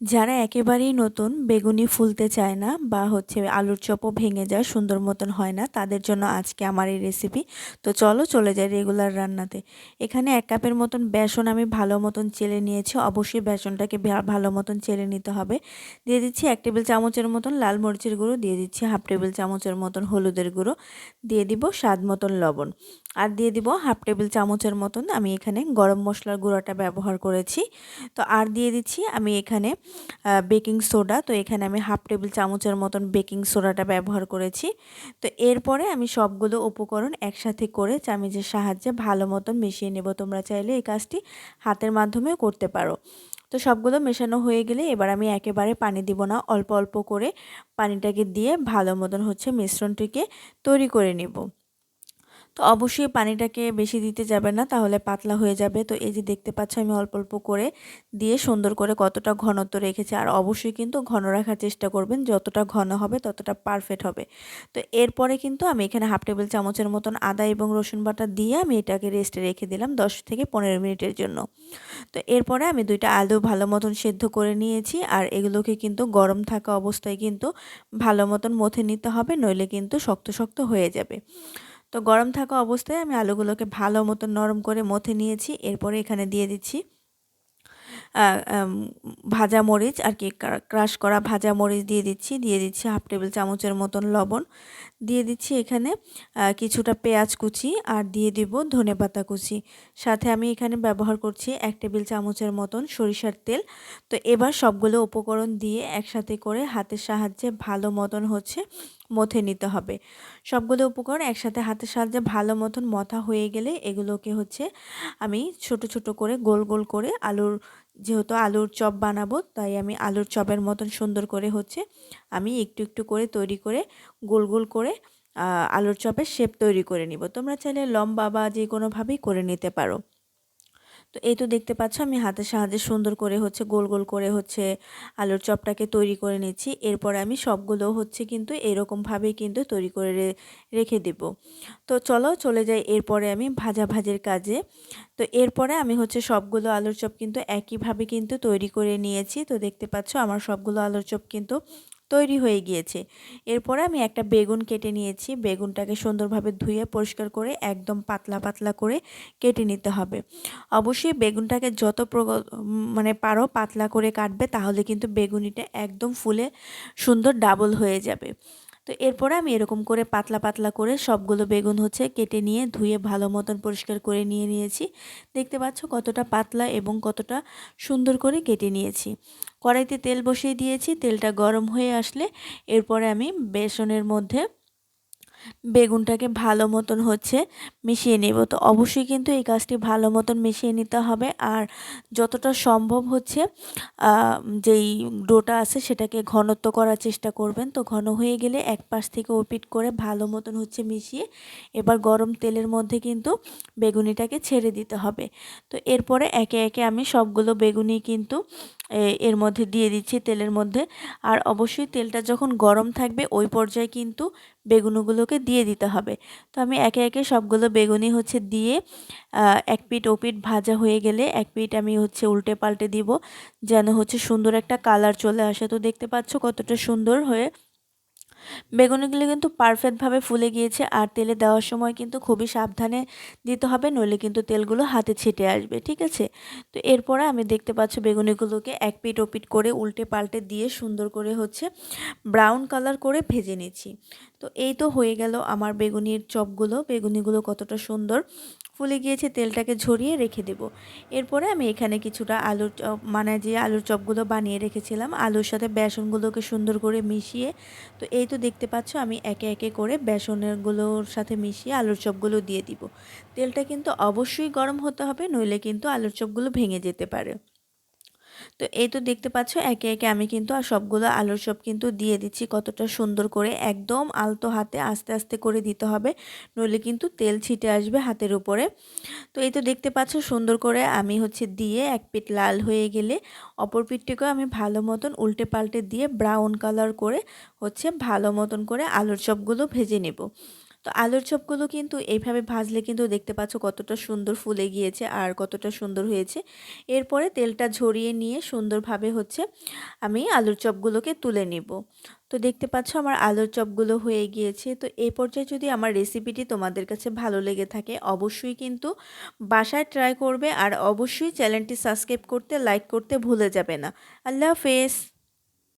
যারা একেবারেই নতুন, বেগুনি ফুলতে চায় না বা হচ্ছে আলুর চপও ভেঙে যায়, সুন্দর মতন হয় না, তাদের জন্য আজকে আমার এই রেসিপি তো চলো চলে যাই রেগুলার রান্নাতে। এখানে এক কাপের মতন বেসন আমি ভালো মতন চেলে নিয়েছি। অবশ্যই বেসনটাকে ভালো মতন চেলে নিতে হবে। দিয়ে দিচ্ছি এক টেবিল চামচের মতন লাল মরিচের গুঁড়ো, দিয়ে দিচ্ছি হাফ টেবিল চামচের মতন হলুদের গুঁড়ো, দিয়ে দিব স্বাদ মতন লবণ। আর দিয়ে দিব হাফ টেবিল চামচের মতন আমি এখানে গরম মশলার গুঁড়োটা ব্যবহার করেছি। তো আর দিয়ে দিচ্ছি আমি এখানে বেকিং সোডা। তো এখানে আমি হাফ টেবিল চামচের মতন বেকিং সোডাটা ব্যবহার করেছি। তো এরপরে আমি সবগুলো উপকরণ একসাথে করে চামিচের সাহায্যে ভালো মতন মিশিয়ে নেব। তোমরা চাইলে এই কাজটি হাতের মাধ্যমেও করতে পারো। তো সবগুলো মেশানো হয়ে গেলে এবার আমি একেবারে পানি দিব না। অল্প অল্প করে পানিটাকে দিয়ে ভালো মতন হচ্ছে মিশ্রণটিকে তৈরি করে নেব। তো অবশ্যই পানিটাকে বেশি দিতে যাবে না, তাহলে পাতলা হয়ে যাবে। তো এই যে দেখতে পাচ্ছ, আমি অল্প অল্প করে দিয়ে সুন্দর করে কতটা ঘনত্ব রেখেছি। আর অবশ্যই কিন্তু ঘন রাখার চেষ্টা করবেন, যতটা ঘন হবে ততটা পারফেক্ট হবে। তো এরপরে কিন্তু আমি এখানে হাফ টেবিল চামচের মতন আদা এবং রসুন বাটা দিয়ে আমি এটাকে রেস্টে রেখে দিলাম দশ থেকে পনেরো মিনিটের জন্য। তো এরপরে আমি দুইটা আলু ভালো মতন সেদ্ধ করে নিয়েছি, আর এগুলোকে কিন্তু গরম থাকা অবস্থায় কিন্তু ভালো মতন মথে নিতে হবে, নইলে কিন্তু শক্ত শক্ত হয়ে যাবে। তো গরম থাকা অবস্থায় আমি আলুগুলোকে ভালো মতো নরম করে মথে নিয়েছি, এরপরে এখানে দিয়ে দিচ্ছি ভাজা মরিচ আর কি ক্রাশ করা ভাজা মরিচ দিয়ে দিচ্ছি দিয়ে দিচ্ছি হাফ টেবিল চামচের মতন লবণ, দিয়ে দিচ্ছি এখানে কিছুটা পেঁয়াজ কুচি আর দিয়ে দিব ধনে পাতা কুচি। সাথে আমি এখানে ব্যবহার করছি এক টেবিল চামচের মতন সরিষার তেল। তো এবার সবগুলো উপকরণ দিয়ে একসাথে করে হাতের সাহায্যে ভালো মতন হচ্ছে মথে নিতে হবে। সবগুলো উপকরণ একসাথে হাতের সাহায্যে ভালো মতন মথা হয়ে গেলে এগুলোকে হচ্ছে আমি ছোট ছোট করে গোল গোল করে আলুর, যেহেতু আলুর চপ বানাবো, তাই আমি আলুর চপের মতন সুন্দর করে হচ্ছে আমি একটু একটু করে তৈরি করে গোল গোল করে আলুর চপের শেপ তৈরি করে নিব। তোমরা চাইলে লম্বা বা যে কোনোভাবেই করে নিতে পারো। তো এই তো দেখতে পাচ্ছ আমি হাতের সাহায্যে সুন্দর করে হচ্ছে গোল গোল করে হচ্ছে আলুর চপটাকে তৈরি করে নিচ্ছি। এরপরে আমি সবগুলো হচ্ছে কিন্তু এরকমভাবেই কিন্তু তৈরি করে রেখে দেব। তো চলো চলে যাই এরপরে আমি ভাজা ভাজের কাজে। তো এরপরে আমি হচ্ছে সবগুলো আলুর চপ কিন্তু একইভাবে কিন্তু তৈরি করে নিয়েছি। তো দেখতে পাচ্ছ আমার সবগুলো আলুর চপ কিন্তু তৈরি হয়ে গিয়েছে। এরপরে আমি একটা বেগুন কেটে নিয়েছি। বেগুনটাকে সুন্দরভাবে ধুয়ে পরিষ্কার করে একদম পাতলা পাতলা করে কেটে নিতে হবে। অবশ্যই বেগুনটাকে যত মানে পারো পাতলা করে কাটবে, তাহলে কিন্তু বেগুনিটা একদম ফুলে সুন্দর ডাবল হয়ে যাবে। তো এরপরে আমি এরকম করে পাতলা পাতলা করে সবগুলো বেগুন হচ্ছে কেটে নিয়ে ধুয়ে ভালো মতন পরিষ্কার করে নিয়ে নিয়েছি। দেখতে পাচ্ছ কতটা পাতলা এবং কতটা সুন্দর করে কেটে নিয়েছি। কড়াইতে তেল বসিয়ে দিয়েছি, তেলটা গরম হয়ে আসলে এরপরে আমি বেসনের মধ্যে বেগুনটাকে ভালো মতন হচ্ছে মিশিয়ে নেব। তো অবশ্যই কিন্তু এই কাজটি ভালো মতন মিশিয়ে নিতে হবে। আর যতটা সম্ভব হচ্ছে যেই ডোটা আছে সেটাকে ঘনত্ব করার চেষ্টা করবেন। তো ঘন হয়ে গেলে এক পাশ থেকে ওপিট করে ভালো মতন হচ্ছে মিশিয়ে এবার গরম তেলের মধ্যে কিন্তু বেগুনিটাকে ছেড়ে দিতে হবে। তো এরপরে একে একে আমি সবগুলো বেগুনি কিন্তু এর মধ্যে দিয়ে দিচ্ছি তেলের মধ্যে। আর অবশ্যই তেলটা যখন গরম থাকবে, ওই পর্যায়ে কিন্তু বেগুনগুলোকে দিয়ে দিতে হবে। তো আমি একে একে সবগুলো বেগুনি হচ্ছে দিয়ে এক পিট ও পিট ভাজা হয়ে গেলে এক পিট আমি হচ্ছে উল্টে পাল্টে দিব, যেন হচ্ছে সুন্দর একটা কালার চলে আসে। তো দেখতে পাচ্ছ কতটা সুন্দর হয়ে বেগুনিগুলো কিন্তু পারফেক্টভাবে ফুলে গিয়েছে আর তেলে দেওয়ার সময় কিন্তু খুবই সাবধানে দিতে হবে, নইলে কিন্তু তেলগুলো হাতে ছিটে আসবে, ঠিক আছে? তো এরপরে আমি দেখতে পাচ্ছি বেগুনিগুলোকে এক পিট ওপিট করে উল্টে পাল্টে দিয়ে সুন্দর করে হচ্ছে ব্রাউন কালার করে ভেজে নিচ্ছি। তো এই তো হয়ে গেল আমার বেগুনির চপগুলো, বেগুনিগুলো কতটা সুন্দর ফুলে গিয়েছে, তেলটাকে ঝরিয়ে রেখে দেব। এরপরে আমি এখানে কিছুটা আলুর চপ মানে যে আলুর চপগুলো বানিয়ে রেখেছিলাম, আলুর সাথে বেসনগুলোকে সুন্দর করে মিশিয়ে, তো এই তো দেখতে পাচ্ছ আমি একে একে করে বেসনেরগুলোর সাথে মিশিয়ে আলুর চপগুলো দিয়ে দিব। তেলটা কিন্তু অবশ্যই গরম হতে হবে, নইলে কিন্তু আলুর চপগুলো ভেঙে যেতে পারে। তো এই তো দেখতে পাচ্ছ, একে একে আমি কিন্তু আর সবগুলো আলুর সব কিন্তু দিয়ে দিচ্ছি, কতটা সুন্দর করে একদম আলতো হাতে আস্তে আস্তে করে দিতে হবে, নইলে কিন্তু তেল ছিটে আসবে হাতের উপরে। তো এই তো দেখতে পাচ্ছ, সুন্দর করে আমি হচ্ছে দিয়ে এক পিঠ লাল হয়ে গেলে অপর পিঠটিকেও আমি ভালো মতন উল্টে পাল্টে দিয়ে ব্রাউন কালার করে হচ্ছে ভালো মতন করে আলুর চপগুলো ভেজে নেব। তো আলুর চপগুলো কিন্তু এইভাবে ভাজলে কিন্তু দেখতে পাচ্ছ কতটা সুন্দর ফুলে গিয়েছে আর কতটা সুন্দর হয়েছে। এরপরে তেলটা ঝরিয়ে নিয়ে সুন্দরভাবে হচ্ছে আমি আলুর চপগুলোকে তুলে নিব। তো দেখতে পাচ্ছ আমার আলুর চপগুলো হয়ে গিয়েছে। তো এই পর্যায়ে যদি আমার রেসিপিটি তোমাদের কাছে ভালো লেগে থাকে অবশ্যই কিন্তু বাসায় ট্রাই করবে আর অবশ্যই চ্যানেলটি সাবস্ক্রাইব করতে, লাইক করতে ভুলে যাবে না। আল্লাহ হাফেজ।